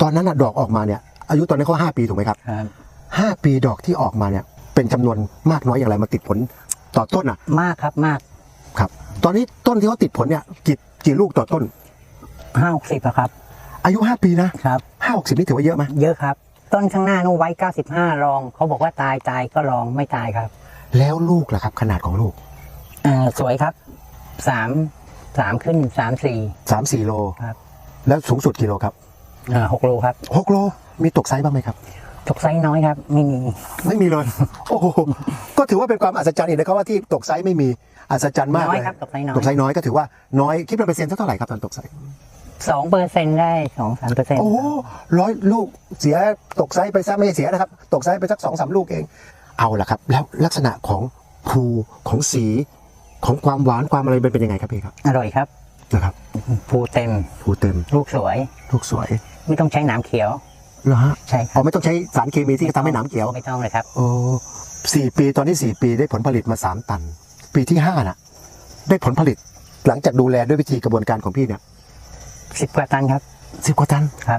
ตอนนั้นน่ะดอกออกมาเนี่ย อายุตอนนั้นเขาห้าปีถูกไหมครับครับ ห้าปีดอกที่ออกมาเนี่ย เป็นจำนวนมากน้อยอย่างไรมาติดผลต่อต้นอะมากครับมากครับ ตอนนี้ต้นที่เขาติดผลเนี่ยกี่กี่ลูกต่อต้น ห้าหกสิบครับอายุห้าปีนะครับ ห้าหกสิบนี่ถือว่าเยอะไหมเยอะครับ ต้นข้างหน้านู้นไว้เก้าสิบห้าลอง เขาบอกว่าตายตายก็ลองไม่ตายครับแล้วลูกล่ะครับ ขนาดของลูกอ่าสวยครับสามสามขึ้นสามสี่สามสี่โล ครับ แล้วสูงสุดกี่โลครับ อ่าหกโลครับหกโลมีตกไซส์บ้างไหมครับ ตกไซส์น้อยครับ ไม่มี ไม่มีเลยโอ้โหก็ถือว่าเป็นความอัศจรรย์อีกนะครับว่าที่ตกไซส์ไม่มีอัศจรรย์มากน้อเลยยครับตกไซส์น้อยตกไซส์น้อยก็ถือว่าน้อยคิดเป็นเปอร์เซ็นต์เท่าไหร่ครับตอนตกไซส์สองเปอร์เซ็นได้สองสามเปอร์เซ็นต์โอ้โหร้อยลูกเสียตกไซส์ไปซะไม่ใช่เสียนะครับ ตกไซส์ไปสักสองสามลูกเอง เอาล่ะครับ แล้วลักษณะของภูของสีของความหวานความอะไรเป็นเป็นยังไงครับพี่ครับอร่อยครับนะครับ ภูเต็ม ภูเต็ม ลูกสวย ลูกสวย ไม่ต้องใช้หน้ำเขียวเหรอฮะใช่คอ๋รัอบไม่ต้องใช้สารเคมีที่จะทำให้หนามเขียว ไม่ต้องเลยครับ โอ้สี่ปีตอนนี้สี่ปีได้ผลผลิตมาสามตัน ปีที่ห้าน่ะ ได้ผลผลิตหลังจากดูแลด้วยวิธีกระบวนการของพี่เนี่ยสิบกว่าตันครับ สิบกว่าตันครับ